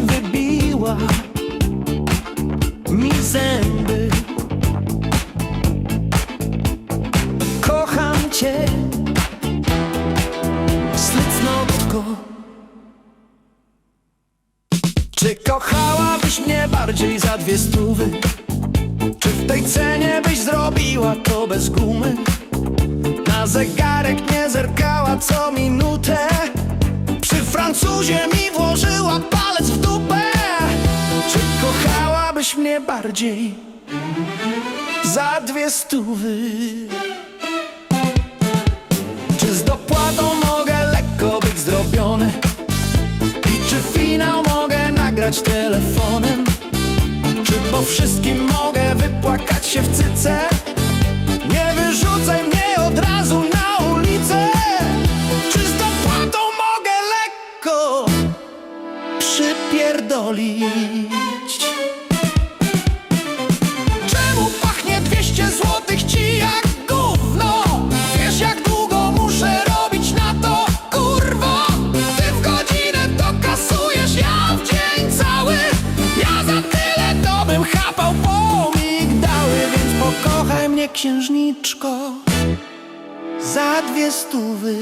wybiła mi zęby. Kocham cię, slycnotko. Czy kochałabyś mnie bardziej za dwie stówy? Czy w tej cenie byś zrobiła to bez gumy? Na zegarek nie zerkała co minutę Francuzie mi włożyła palec w dupę Czy kochałabyś mnie bardziej za dwie stówy? Czy z dopłatą mogę lekko być zrobiony? I czy finał mogę nagrać telefonem? Czy po wszystkim mogę wypłakać się w cyce? Nie wyrzucaj mnie przypierdolić? Czemu pachnie 200 złotych ci jak gówno? Wiesz jak długo muszę robić na to, kurwo? Ty w godzinę to kasujesz, ja w dzień cały Ja za tyle to bym chapał po migdały Więc pokochaj mnie księżniczko Za dwie stówy